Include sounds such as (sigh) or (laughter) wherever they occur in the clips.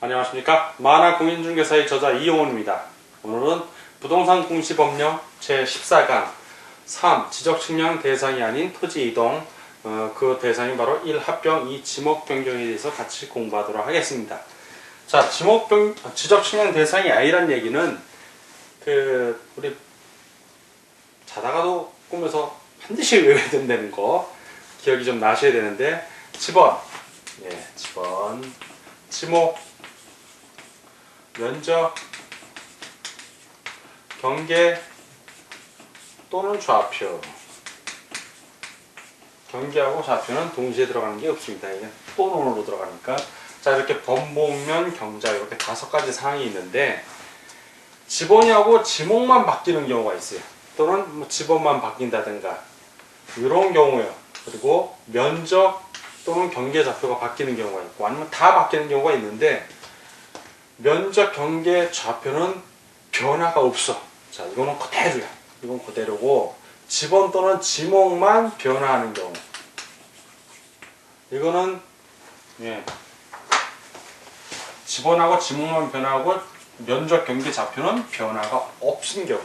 안녕하십니까 만화 공인중개사의 저자 이용훈입니다. 오늘은 부동산 공시법령 제14강 3. 지적측량 대상이 아닌 토지 이동 어, 그 대상이 바로 1합병 2 지목 변경에 대해서 같이 공부하도록 하겠습니다. 자 지목 변 지적측량 대상이 아니란 얘기는 그 우리 자다가도 꿈에서 반드시 외워야 된다는 거 기억이 좀 나셔야 되는데 집원 예 집원 지목 면적, 경계 또는 좌표. 경계하고 좌표는 동시에 들어가는 게 없습니다. 이게 또는으로 들어가니까. 자, 이렇게 번복면, 경자 이렇게 다섯 가지 사항이 있는데 지번이하고 지목만 바뀌는 경우가 있어요. 또는 뭐 지번만 바뀐다든가 이런 경우요. 그리고 면적 또는 경계 좌표가 바뀌는 경우가 있고 아니면 다 바뀌는 경우가 있는데 면적 경계 좌표는 변화가 없어. 자, 이거는 그대로야. 이건 그대로고 지번 또는 지목만 변화하는 경우. 이거는 예. 지번하고 지목만 변화하고 면적 경계 좌표는 변화가 없은 경우.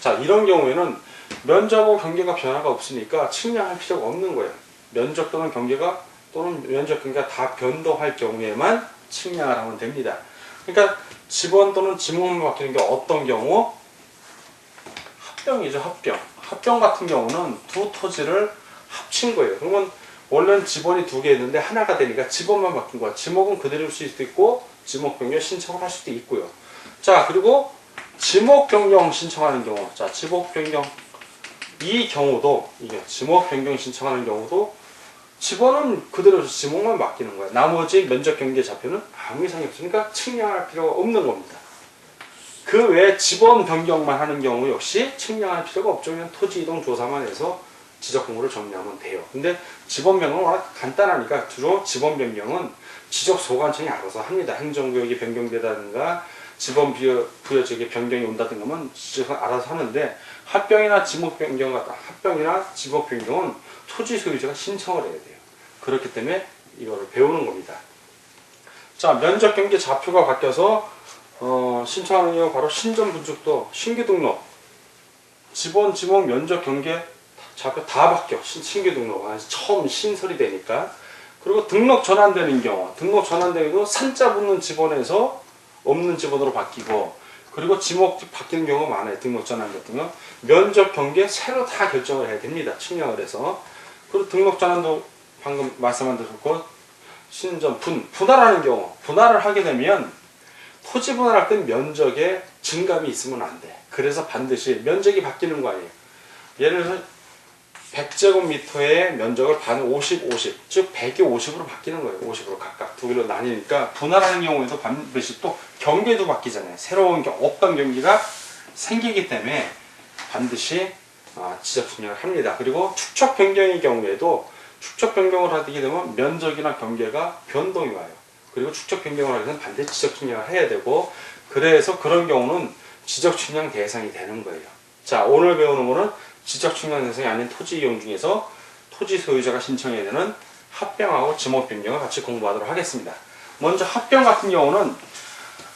자, 이런 경우에는 면적하고 경계가 변화가 없으니까 측량할 필요가 없는 거예요. 면적 또는 경계가 또는 면적 경계가 다 변동할 경우에만 측량을 하면 됩니다. 그러니까 지번 또는 지목만 바뀌는 게 어떤 경우? 합병이죠, 합병. 합병 같은 경우는 두 토지를 합친 거예요. 그러면 원래는 지번이 두 개 있는데 하나가 되니까 지번만 바뀐 거야. 지목은 그대로일 수도 있고 지목 변경 신청을 할 수도 있고요. 자, 그리고 지목 변경 신청하는 경우. 자, 지목 변경 이 경우도 이게 지목 변경 신청하는 경우도 지번은 그대로 지목만 맡기는 거야. 나머지 면적 경계 좌표는 아무 이상이 없으니까 측량할 필요가 없는 겁니다. 그 외에 지번 변경만 하는 경우 역시 측량할 필요가 없죠. 그냥 토지 이동 조사만 해서 지적 공고를 정리하면 돼요. 근데 지번 변경은 워낙 간단하니까 주로 지번 변경은 지적 소관청이 알아서 합니다. 행정구역이 변경되다든가 지번 부여, 부여 지역에 변경이 온다든가 하면 지적 알아서 하는데 합병이나 지목 변경 같다. 합병이나 지목 변경은 토지 소유자가 신청을 해야 돼요. 그렇기 때문에 이거를 배우는 겁니다. 자, 면적 경계 좌표가 바뀌어서 어, 신청하는 경우 바로 신전 분축도 신규 등록 지번 지목 면적 경계 좌표 다 바뀌어. 신, 신규 등록 아, 처음 신설이 되니까. 그리고 등록 전환되는 경우 등록 전환되기도 산자 붙는 지번에서 없는 지번으로 바뀌고 그리고 지목 바뀌는 경우가 많아요. 등록 전환 같은 거 면적 경계 새로 다 결정을 해야 됩니다. 측량을 해서. 그리고 등록 전환도 방금 말씀한 대로 신전 분 분할하는 경우 분할을 하게 되면 토지 분할할 땐 면적에 증감이 있으면 안 돼. 그래서 반드시 면적이 바뀌는 거 아니에요. 예를 들어서 100제곱미터의 면적을 반 50, 50, 즉 100이 50으로 바뀌는 거예요. 50으로 각각 두 개로 나뉘니까 분할하는 경우에도 반드시 또 경계도 바뀌잖아요. 새로운 경- 없던 경기가 생기기 때문에 반드시 아, 지적 측량을 합니다. 그리고 축척 변경의 경우에도 축척 변경을 하게 되면 면적이나 경계가 변동이 와요. 그리고 축척 변경을 하게 되면 반드시 지적 측량을 해야 되고 그래서 그런 경우는 지적 측량 대상이 되는 거예요. 자, 오늘 배우는 거는 지적 측량 대상이 아닌 토지 이용 중에서 토지 소유자가 신청해야 되는 합병하고 지목 변경을 같이 공부하도록 하겠습니다. 먼저 합병 같은 경우는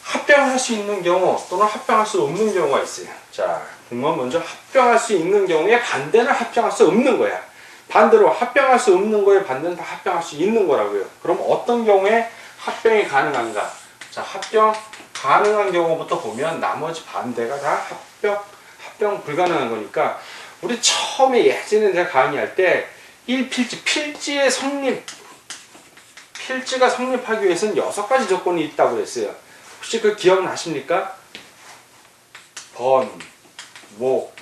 합병할 수 있는 경우 또는 합병할 수 없는 경우가 있어요. 자, 그러면 먼저 합병할 수 있는 경우에 반대는 합병할 수 없는 거야. 반대로 합병할 수 없는 거에 반대는 다 합병할 수 있는 거라고요. 그럼 어떤 경우에 합병이 가능한가? 자, 합병 가능한 경우부터 보면 나머지 반대가 다 합병, 합병 불가능한 거니까 우리 처음에 예전에 제가 강의할 때 1필지, 필지의 성립, 필지가 성립하기 위해서는 여섯 가지 조건이 있다고 그랬어요. 혹시 그 기억나십니까? 번, 목,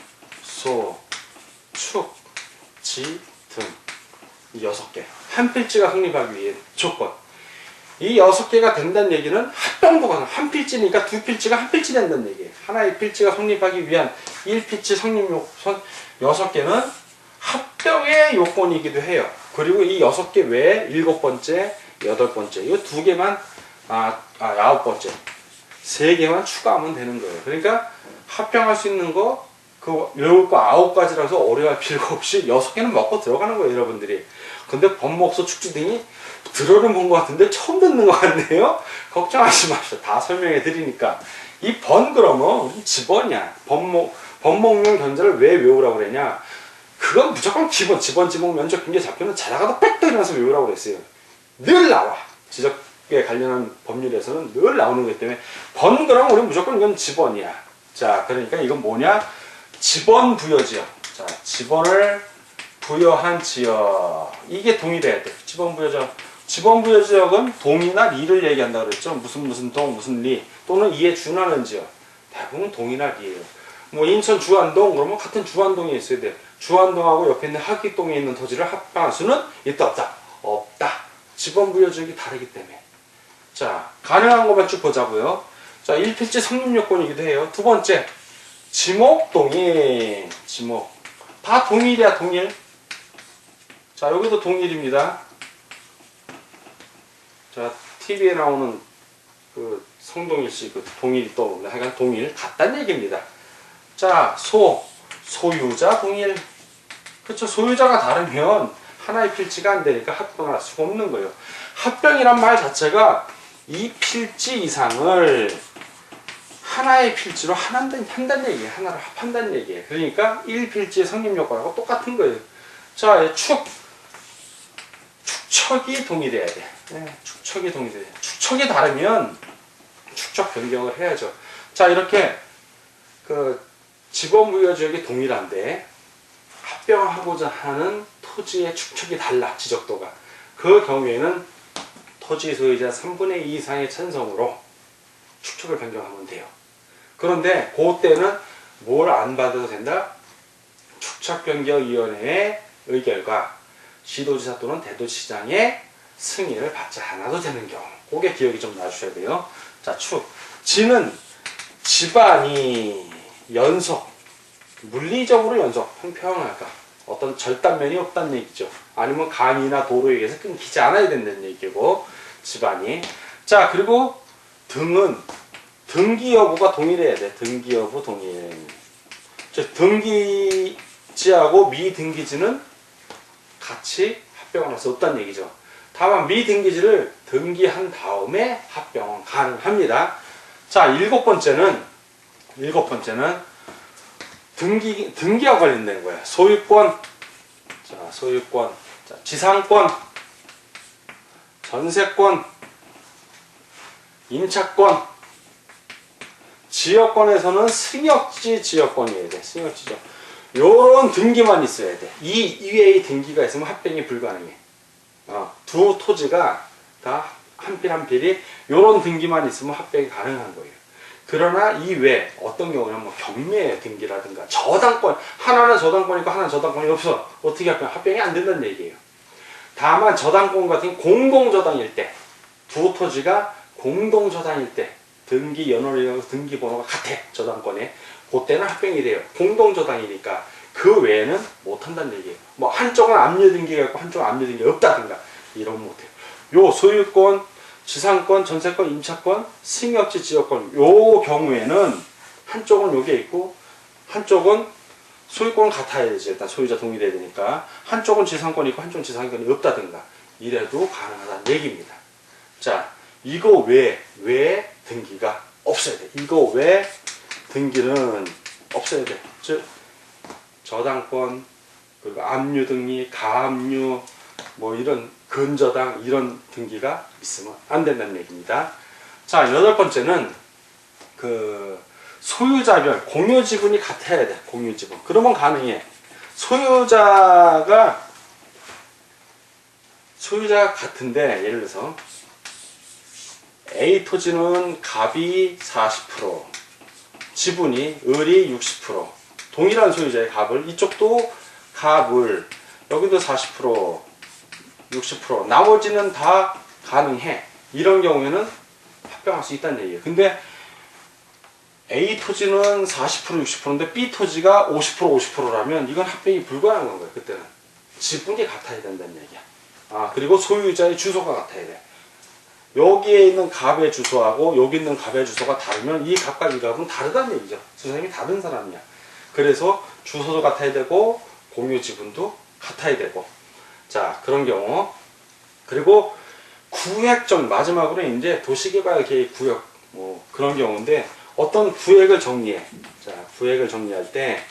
소, 축, 지, 등. 이 여섯 개. 한 필지가 성립하기 위해 조건. 이 여섯 개가 된다는 얘기는 합병도 가능. 한 필지니까 두 필지가 한 필지 된다는 얘기예요. 하나의 필지가 성립하기 위한 1필지 성립 요건 여섯 개는 합병의 요건이기도 해요. 그리고 이 여섯 개 외에 일곱 번째, 여덟 번째, 이 두 개만 아, 아 아홉 번째, 세 개만 추가하면 되는 거예요. 그러니까 합병할 수 있는 거, 그 외울 거 아홉 가지라서 어려워할 (laughs) 필요가 없이 여섯 개는 먹고 들어가는 거예요, 여러분들이. 근데 법목소 축지 등이 들어는 본 것 같은데 처음 듣는 것 같네요. (laughs) 걱정하지 마시오. 다 설명해 드리니까. 이 번 그러면 우리 집원이야. 법목, 법목용 견자를 왜 외우라고 그랬냐? 그건 무조건 기본, 집원, 지목, 면적, 경계, 좌표는 자다가도 빽 일어나서 외우라고 그랬어요. 늘 나와. 지적에 관련한 법률에서는 늘 나오는 거기 때문에 번 그러면 우리 무조건 이건 집원이야. 자, 그러니까 이건 뭐냐? 집원 부여 지역. 자, 집원을 부여한 지역. 이게 동일해야 돼. 집원 부여 지역. 집원 부여 지역은 동이나 리를 얘기한다 그랬죠. 무슨 무슨 동, 무슨 리 또는 이에 준하는 지역. 대부분 동이나 리예요. 뭐 인천 주안동 그러면 같은 주안동에 있어야 돼. 주안동하고 옆에 있는 하기동에 있는 토지를 합방할 수는 있다 없다. 없다. 집원 부여 지역이 다르기 때문에. 자, 가능한 것만 쭉 보자고요. 자, 1필지 성립 요건이기도 해요. 두 번째, 지목 동일. 지목. 다 동일이야, 동일. 자, 여기도 동일입니다. 자, TV에 나오는 그 성동일 씨, 그 동일이 또, 하여간 동일, 같다는 얘기입니다. 자, 소. 소유자 동일. 그렇죠. 소유자가 다르면 하나의 필지가 안 되니까 합병을 할 수가 없는 거예요. 합병이란 말 자체가 이 필지 이상을 하나의 필지로 한다는, 한다는 얘기예요. 하나로 합한다는 얘기예요. 그러니까 1필지의 성립요건하고 똑같은 거예요. 자, 축. 축척이 동일해야 돼. 네, 축척이 동일해야 돼. 축척이 다르면 축척 변경을 해야죠. 자, 이렇게 그 지번 부여 지역이 동일한데 합병하고자 하는 토지의 축척이 달라, 지적도가. 그 경우에는 토지 소유자 3분의 2 이상의 찬성으로 축척을 변경하면 돼요. 그런데 그때는 뭘 안 받아도 된다? 축척변경위원회의 의결과 시도지사 또는 대도시장의 승인을 받지 않아도 되는 경우. 그게 기억이 좀 나주셔야 돼요. 자, 축. 지는 집안이 연속, 물리적으로 연속, 평평할까? 어떤 절단면이 없다는 얘기죠. 아니면 강이나 도로에 의해서 끊기지 않아야 된다는 얘기고, 집안이. 자, 그리고 등은 등기 여부가 동일해야 돼. 등기 여부 동일. 즉 등기지하고 미등기지는 같이 합병을 할 수 없다는 얘기죠. 다만 미등기지를 등기한 다음에 합병은 가능합니다. 자, 일곱 번째는 일곱 번째는 등기 등기와 관련된 거야. 소유권, 자, 소유권, 자, 지상권, 전세권, 임차권, 지역권에서는 승역지 지역권이어야 돼. 승역지 지역. 요런 등기만 있어야 돼. 이 이외의 등기가 있으면 합병이 불가능해. 어, 두 토지가 다 한 필 한 필이 요런 등기만 있으면 합병이 가능한 거예요. 그러나 이외 어떤 경우는 뭐 경매 등기라든가 저당권 하나는 저당권이고 하나는 저당권이 없어 어떻게 합병 합병이 안 된다는 얘기예요. 다만 저당권 같은 공동 저당일 때 두 토지가 공동 저당일 때 등기 연월이랑 등기 번호가 같아 저당권에 그때는 합병이 돼요. 공동 저당이니까 그 외에는 못 한다는 얘기예요. 뭐 한쪽은 압류 등기가 있고 한쪽은 압류 등기가 없다든가 이러면 못 해요. 요 소유권, 지상권, 전세권, 임차권, 승역지 지역권 요 경우에는 한쪽은 요게 있고 한쪽은 소유권은 같아야 되지 일단 소유자 동일해야 되니까 한쪽은 지상권이 있고 한쪽은 지상권이 없다든가 이래도 가능하다는 얘기입니다. 자 이거 외에 왜 등기가 없어야 돼. 이거 왜 등기는 없어야 돼. 즉 저당권 그리고 압류 등기, 가압류 뭐 이런 근저당 이런 등기가 있으면 안 된다는 얘기입니다. 자 여덟 번째는 그 소유자별 공유 지분이 같아야 돼. 공유 지분. 그러면 가능해. 소유자가 소유자가 같은데 예를 들어서 A 토지는 갑이 40%, 지분이 을이 60%, 동일한 소유자의 갑을 이쪽도 갑을 여기도 40%, 60%, 나머지는 다 가능해. 이런 경우에는 합병할 수 있다는 얘기예요. 근데 A 토지는 40% 60%인데 B 토지가 50% 50%라면 이건 합병이 불가능한 거예요. 그때는 지분이 같아야 된다는 얘기야. 아 그리고 소유자의 주소가 같아야 돼. 여기에 있는 갑의 주소하고 여기 있는 갑의 주소가 다르면 이 갑과 이 갑은 다르다는 얘기죠. 선생님이 다른 사람이야. 그래서 주소도 같아야 되고 공유 지분도 같아야 되고 자, 그런 경우. 그리고 구획정 마지막으로 이제 도시개발 계획 구역 뭐 그런 경우인데 어떤 구획을 정리해. 자, 구획을 정리할 때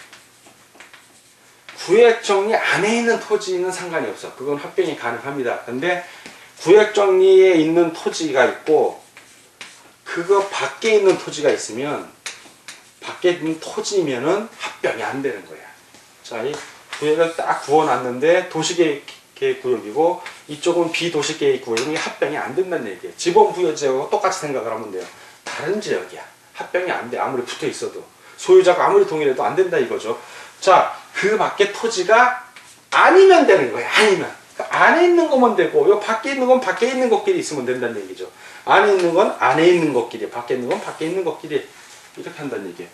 구획 정리 안에 있는 토지는 상관이 없어. 그건 합병이 가능합니다. 근데 구획 정리에 있는 토지가 있고 그거 밖에 있는 토지가 있으면 밖에 있는 토지면은 합병이 안 되는 거야. 자, 이 구획을 딱 구워놨는데 도시계획 구역이고 이쪽은 비도시계획 구역이 합병이 안 된다는 얘기예요. 지번 부여지역하고 똑같이 생각을 하면 돼요. 다른 지역이야. 합병이 안 돼. 아무리 붙어 있어도. 소유자가 아무리 동일해도 안 된다 이거죠. 자, 그 밖에 토지가 아니면 되는 거예요. 아니면. 그 안에 있는 것만 되고, 요 밖에 있는 건 밖에 있는 것끼리 있으면 된다는 얘기죠. 안에 있는 건 안에 있는 것끼리, 밖에 있는 건 밖에 있는 것끼리. 이렇게 한다는 얘기예요.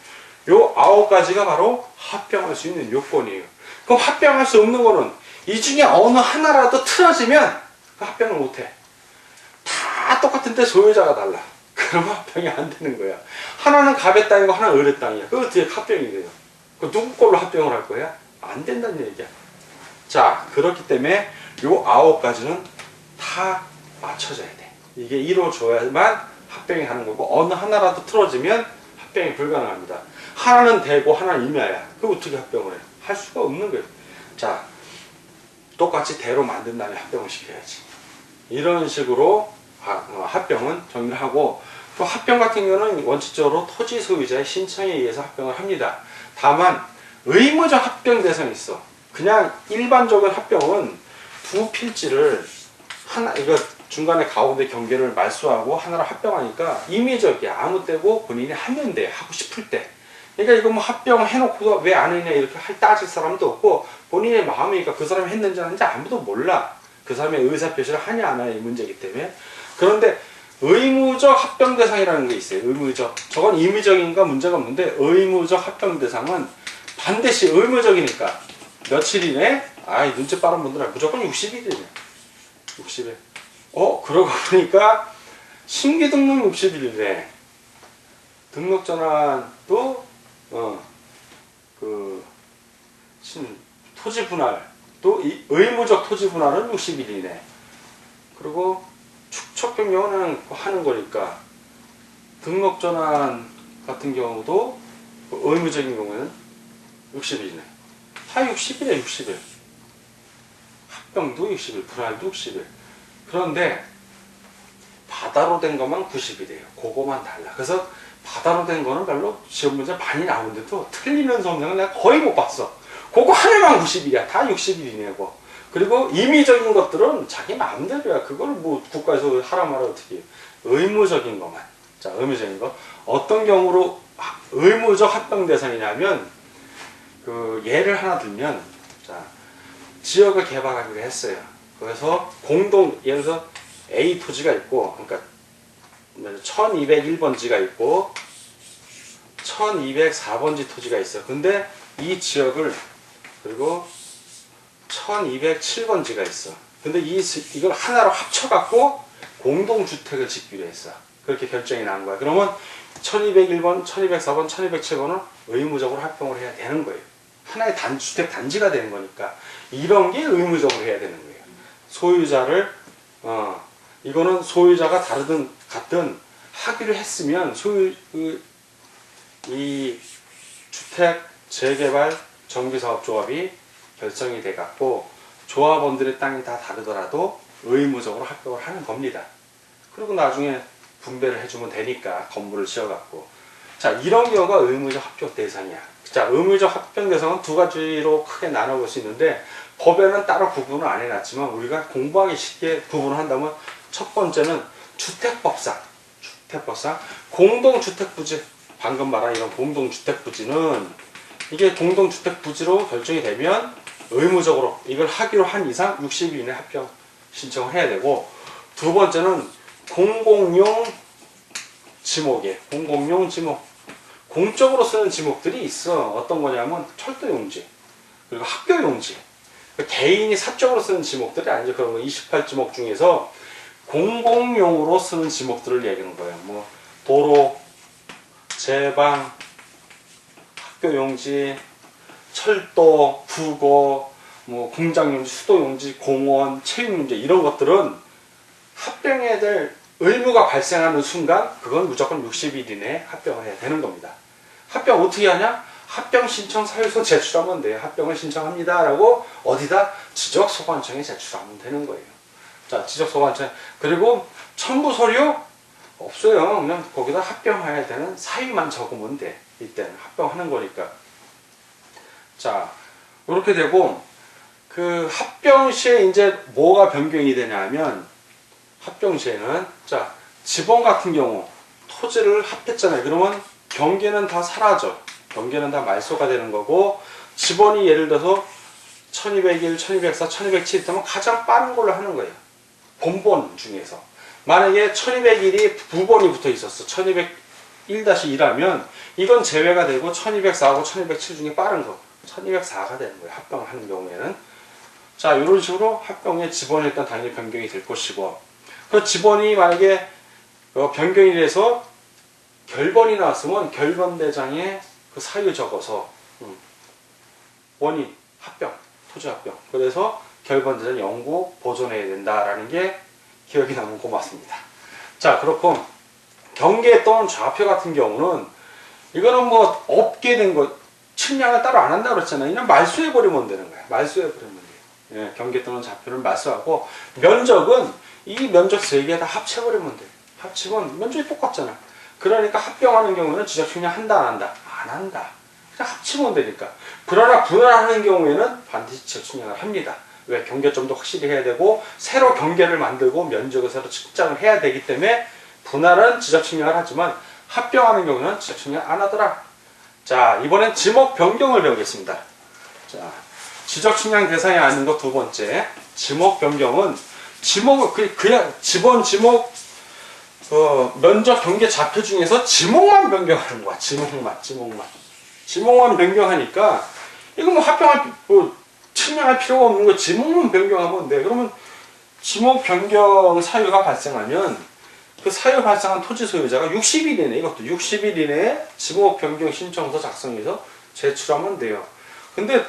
요 아홉 가지가 바로 합병할 수 있는 요건이에요. 그럼 합병할 수 없는 거는 이 중에 어느 하나라도 틀어지면 그 합병을 못 해. 다 똑같은데 소유자가 달라. (laughs) 그러면 합병이 안 되는 거야. 하나는 갑의 땅이고 하나는 을의 땅이야. 그거 어떻게 합병이 돼요? 그 누구 걸로 합병을 할 거야? 안 된다는 얘기야. 자, 그렇기 때문에 요 아홉 가지는 다 맞춰져야 돼. 이게 이루어져야만 합병이 하는 거고 어느 하나라도 틀어지면 합병이 불가능합니다. 하나는 되고 하나는 임야야. 그럼 어떻게 합병을 해? 할 수가 없는 거예요. 자, 똑같이 대로 만든 다음에 합병을 시켜야지. 이런 식으로 하- 어, 합병은 정리를 하고 또 합병 같은 경우는 원칙적으로 토지 소유자의 신청에 의해서 합병을 합니다. 다만 의무적 합병 대상이 있어. 그냥 일반적인 합병은 두 필지를 하나 이거 중간에 가운데 경계를 말소하고 하나로 합병하니까 임의적이야. 아무 때고 본인이 하면 돼. 하고 싶을 때. 그러니까 이거 뭐 합병 해놓고 왜 안 했냐 이렇게 할 따질 사람도 없고 본인의 마음이니까 그 사람이 했는지 안 했는지 아무도 몰라. 그 사람의 의사 표시를 하냐 안 하냐의 문제이기 때문에. 그런데 의무적 합병 대상이라는 게 있어요. 의무적. 저건 임의적인가 문제가 없는데 의무적 합병 대상은 반드시 의무적이니까 며칠 이내 아이 눈치 빠른 분들은 무조건 60일이네. 60일. 어 그러고 보니까 신규 등록 60일이래. 등록 전환도 어그 토지 분할 또 이 의무적 토지 분할은 60일이네. 그리고 축척 변경은 하는 거니까 등록 전환 같은 경우도 그 의무적인 경우에는 60일이네. 다 60일이야 60일. 합병도 60일, 분할도 60일. 그런데 바다로 된 것만 90일이에요. 그거만 달라. 그래서 바다로 된 거는 별로 시험 문제 많이 나오는데도 틀리는 성명은 내가 거의 못 봤어. 그거 하나만 90일이야. 다 60일이네고. 그리고 임의적인 것들은 자기 마음대로야. 그걸 뭐 국가에서 하라 말아 어떻게 해요. 의무적인 것만. 자, 의무적인 거. 어떤 경우로 하- 의무적 합병 대상이냐면 그 예를 하나 들면 자, 지역을 개발하기로 했어요. 그래서 공동 예를 들어서 A 토지가 있고 그러니까 1201번지가 있고 1204번지 토지가 있어. 근데 이 지역을 그리고 1207번지가 있어. 근데 이, 지- 이걸 하나로 합쳐갖고 공동주택을 짓기로 했어. 그렇게 결정이 난 거야. 그러면 1201번, 1204번, 1207번은 의무적으로 합병을 해야 되는 거예요. 하나의 단주택 단지가 되는 거니까. 이런 게 의무적으로 해야 되는 거예요. 소유자를, 어, 이거는 소유자가 다르든 같든 하기로 했으면 소유, 그, 이 주택 재개발 정비사업 조합이 결정이 돼 갖고 조합원들의 땅이 다 다르더라도 의무적으로 합병을 하는 겁니다. 그리고 나중에 분배를 해주면 되니까 건물을 지어갖고 자 이런 경우가 의무적 합병 대상이야. 자 의무적 합병 대상은 두 가지로 크게 나눠볼 수 있는데 법에는 따로 구분을 안 해놨지만 우리가 공부하기 쉽게 구분을 한다면 첫 번째는 주택법상 주택법상 공동주택부지 방금 말한 이런 공동주택부지는 이게 공동주택부지로 결정이 되면 의무적으로 이걸 하기로 한 이상 60일 이내 합병 신청을 해야 되고 두 번째는 공공용 지목이에요. 공공용 지목. 공적으로 쓰는 지목들이 있어. 어떤 거냐면 철도용지, 그리고 학교용지. 개인이 사적으로 쓰는 지목들이 아니죠. 거 28지목 중에서 공공용으로 쓰는 지목들을 얘기하는 거예요. 뭐 도로, 제방, 학교용지, 철도, 국어, 뭐 공장용지, 수도용지, 공원, 체육용지 이런 것들은 합병해야 될 의무가 발생하는 순간 그건 무조건 60일 이내에 합병을 해야 되는 겁니다. 합병 어떻게 하냐? 합병 신청 사유서 제출하면 돼요. 합병을 신청합니다라고 어디다 지적 소관청에 제출하면 되는 거예요. 자, 지적 소관청 그리고 첨부 서류 없어요. 그냥 거기다 합병해야 되는 사유만 적으면 돼. 이때는 합병하는 거니까. 자, 이렇게 되고 그 합병 시에 이제 뭐가 변경이 되냐면 합병 시에는 자 지번 같은 경우 토지를 합했잖아요. 그러면 경계는 다 사라져. 경계는 다 말소가 되는 거고 지번이 예를 들어서 1201, 1204, 1207 있다면 가장 빠른 걸로 하는 거예요. 본본 중에서. 만약에 1201이 부번이 붙어 있었어. 1201-1하면 이건 제외가 되고 1204하고 1207 중에 빠른 거. 1204가 되는 거예요. 합병을 하는 경우에는. 자, 이런 식으로 합병의 지번이 일단 당연히 변경이 될 것이고. 그 지번이 만약에 어, 변경이 돼서 결번이 나왔으면 결번대장에 그 사유 적어서 음, 원인 합병, 토지 합병. 그래서 결번대장 영구 보존해야 된다라는 게 기억이 나면 고맙습니다. 자, 그렇고 경계 또는 좌표 같은 경우는 이거는 뭐 없게 된 거, 측량을 따로 안 한다고 그랬잖아요. 그냥 말소해 버리면 되는 거야. 말소해 버리면 돼요. 예, 경계 또는 좌표를 말소하고 면적은 이 면적 세 개 다 합쳐버리면 돼. 합치면 면적이 똑같잖아. 그러니까 합병하는 경우는 지적 측량 한다 안 한다? 안 한다. 그냥 합치면 되니까. 그러나 분할하는 경우에는 반드시 지적 측량을 합니다. 왜 경계점도 확실히 해야 되고 새로 경계를 만들고 면적을 새로 측정을 해야 되기 때문에 분할은 지적 측량을 하지만 합병하는 경우는 지적 측량 안 하더라. 자 이번엔 지목 변경을 배우겠습니다. 자 지적 측량 대상이 아닌 것 두 번째 지목 변경은 지목을 그- 그냥 지번 지목 어, 면적 경계 좌표 중에서 지목만 변경하는 거야. 지목만 지목만 지목만 변경하니까 이거 뭐 합병할 뭐 측량할 필요가 없는 거 지목만 변경하면 돼. 그러면 지목 변경 사유가 발생하면 그 사유 발생한 토지 소유자가 60일 이내 이것도 60일 이내에 지목 변경 신청서 작성해서 제출하면 돼요. 근데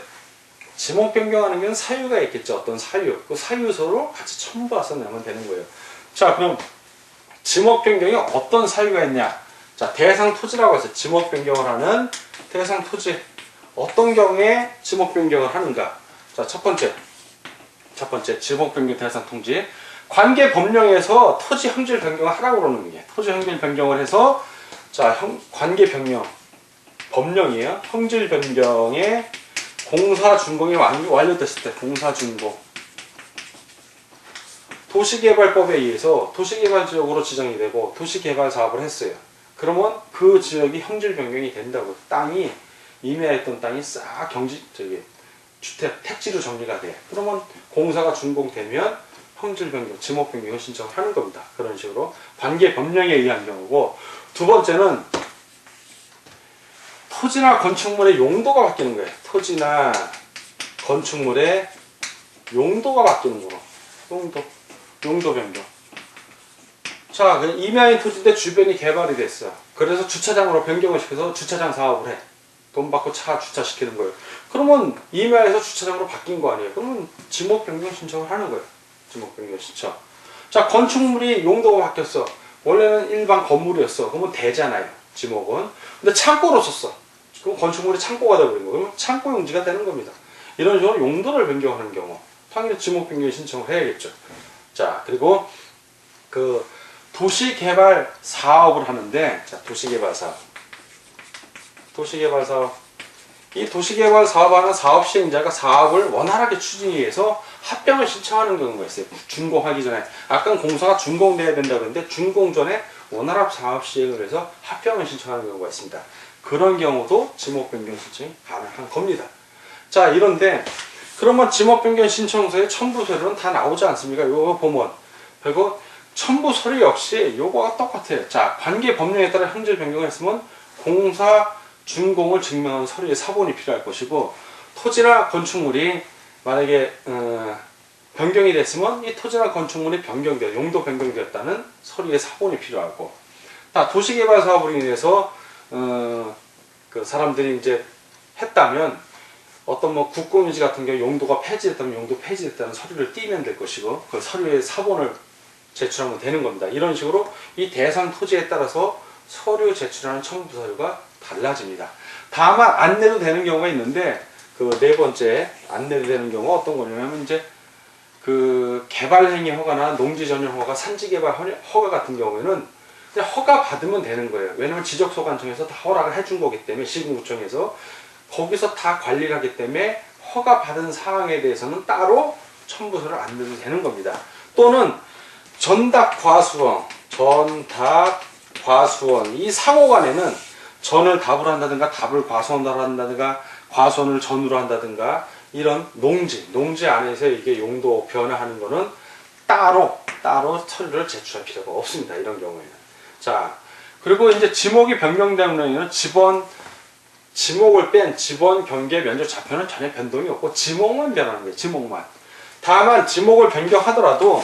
지목 변경하는 건 사유가 있겠죠. 어떤 사유. 그 사유서로 같이 첨부해서 내면 되는 거예요. 자, 그럼 지목 변경에 어떤 사유가 있냐? 자, 대상 토지라고 해서 지목 변경을 하는 대상 토지. 어떤 경우에 지목 변경을 하는가? 자, 첫 번째. 첫 번째, 지목 변경 대상 통지. 관계 법령에서 토지 형질 변경을 하라고 그러는 거예요. 토지 형질 변경을 해서 자, 형, 관계 변경 법령이에요. 형질 변경에 공사 준공이 완- 완료됐을 때 공사 준공 도시개발법에 의해서 도시개발 지역으로 지정이 되고 도시개발 사업을 했어요. 그러면 그 지역이 형질 변경이 된다고 땅이 임야했던 땅이 싹 경지 저기 주택 택지로 정리가 돼. 그러면 공사가 준공되면 형질 변경, 지목 변경을 신청을 하는 겁니다. 그런 식으로 관계 법령에 의한 경우고 두 번째는 토지나 건축물의 용도가 바뀌는 거예요. 토지나 건축물의 용도가 바뀌는 거로. 용도. 용도 변경. 자, 그 임야인 토지인데 주변이 개발이 됐어. 그래서 주차장으로 변경을 시켜서 주차장 사업을 해. 돈 받고 차 주차시키는 거예요. 그러면 임야에서 주차장으로 바뀐 거 아니에요? 그러면 지목 변경 신청을 하는 거예요. 지목 변경 신청. 자, 건축물이 용도가 바뀌었어. 원래는 일반 건물이었어. 그러면 되잖아요. 지목은. 근데 창고로 썼어. 그럼 건축물이 창고가 되버린 거예요. 그러면 창고 용지가 되는 겁니다. 이런 식으로 용도를 변경하는 경우 당연히 지목 변경 신청을 해야겠죠. 자 그리고 그 도시개발 사업을 하는데 자 도시개발 사업 도시개발 사업 이 도시개발 사업하는 사업 시행자가 사업을 원활하게 추진하기 위해서 합병을 신청하는 경우가 있어요. 준공하기 전에 아까 공사가 준공돼야 된다 그랬는데 준공 전에 원활한 사업 시행을 해서 합병을 신청하는 경우가 있습니다. 그런 경우도 지목 변경 신청이 가능한 겁니다. 자, 이런데 그러면 지목 변경 신청서에 첨부 서류는 다 나오지 않습니까? 요거 보면 그리고 첨부 서류 역시 요거가 똑같아요. 자, 관계 법령에 따라 형질 변경을 했으면 공사 준공을 증명하는 서류의 사본이 필요할 것이고 토지나 건축물이 만약에 어, 변경이 됐으면 이 토지나 건축물이 변경되어 용도 변경되었다는 서류의 사본이 필요하고 자, 도시개발 사업으로 인해서 어, 그 사람들이 이제 했다면 어떤 뭐 국공유지 같은 경우 용도가 폐지됐다면 용도 폐지됐다는 서류를 띄면 될 것이고 그 서류의 사본을 제출하면 되는 겁니다. 이런 식으로 이 대상 토지에 따라서 서류 제출하는 첨부 서류가 달라집니다. 다만 안 내도 되는 경우가 있는데 그 네 번째 안 내도 되는 경우가 어떤 거냐면 이제 그 개발행위 허가나 농지 전용 허가, 산지 개발 허- 허가 같은 경우에는 허가 받으면 되는 거예요. 왜냐면 지적소관청에서 다 허락을 해준 거기 때문에 시군구청에서 거기서 다 관리를 하기 때문에 허가 받은 사항에 대해서는 따로 첨부서를 안 내도 되는 겁니다. 또는 전답 과수원, 전답 과수원 이 상호간에는 전을 답을 한다든가 답을 과수원으로 한다든가 과수원을 전으로 한다든가 이런 농지, 농지 안에서 이게 용도 변화하는 거는 따로 따로 서류를 제출할 필요가 없습니다. 이런 경우에는. 자, 그리고 이제 지목이 변경되는 지번 지목을 뺀 지번 경계 면적 좌표는 전혀 변동이 없고 지목만 변하는 거예요. 지목만. 다만 지목을 변경하더라도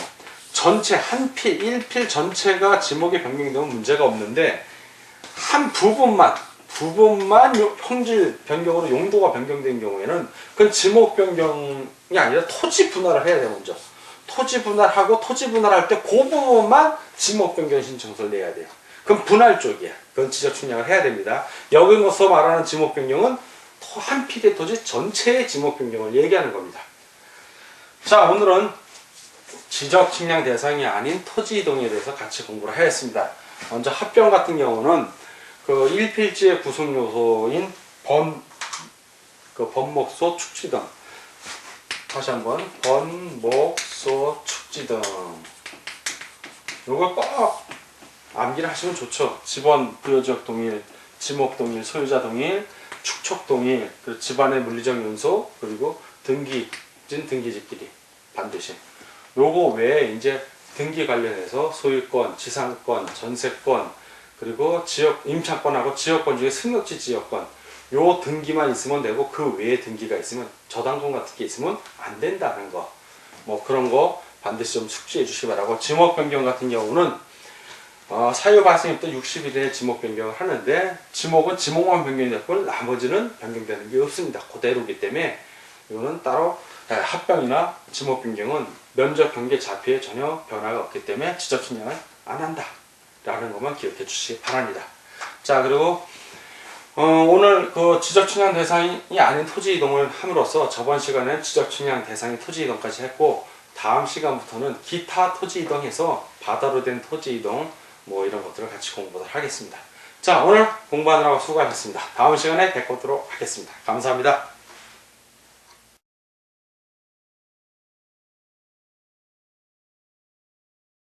전체 한 필, 1필 전체가 지목이 변경되면 문제가 없는데 한 부분만 부분만 요- 형질 변경으로 용도가 변경된 경우에는 그건 지목 변경이 아니라 토지 분할을 해야 돼요 먼저 토지 분할하고 토지 분할할 때 그 부분만 지목 변경 신청서를 내야 돼요. 그럼 분할 쪽이야. 그건 지적 측량을 해야 됩니다. 여기서 말하는 지목 변경은 토- 한 필의 토지 전체의 지목 변경을 얘기하는 겁니다. 자 오늘은 지적 측량 대상이 아닌 토지 이동에 대해서 같이 공부를 하였습니다. 먼저 합병 같은 경우는 그 1필지의 구성 요소인 번, 그 번목소 축지 등 다시 한번 번 목 소 축지 등 요걸 꼭 암기를 하시면 좋죠. 지번 부여지역 동일, 지목 동일, 소유자 동일, 축척 동일, 그리고 집안의 물리적 연소 그리고 등기 진 등기지끼리 반드시 요거 외에 이제 등기 관련해서 소유권, 지상권, 전세권, 그리고 지역 임차권하고 지역권 중에 승역지 지역권 요 등기만 있으면 되고 그 외에 등기가 있으면 저당권 같은 게 있으면 안 된다는 거. 뭐 그런 거 반드시 좀 숙지해 주시기 바라고 지목 변경 같은 경우는 어, 사유 발생부터 60일에 지목 변경을 하는데 지목은 지목만 변경이 됐고 나머지는 변경되는 게 없습니다. 그대로기 때문에 이거는 따로 네, 합병이나 지목 변경은 면적 경계 좌표에 전혀 변화가 없기 때문에 지적 측량을 안 한다. 라는 것만 기억해 주시기 바랍니다. 자, 그리고 어, 오늘 그 지적 측량 대상이 아닌 토지 이동을 함으로써 저번 시간에 지적 측량 대상이 토지 이동까지 했고 다음 시간부터는 기타 토지 이동해서 바다로 된 토지 이동 뭐 이런 것들을 같이 공부를 하겠습니다. 자, 오늘 공부하느라고 수고하셨습니다. 다음 시간에 뵙도록 하겠습니다. 감사합니다.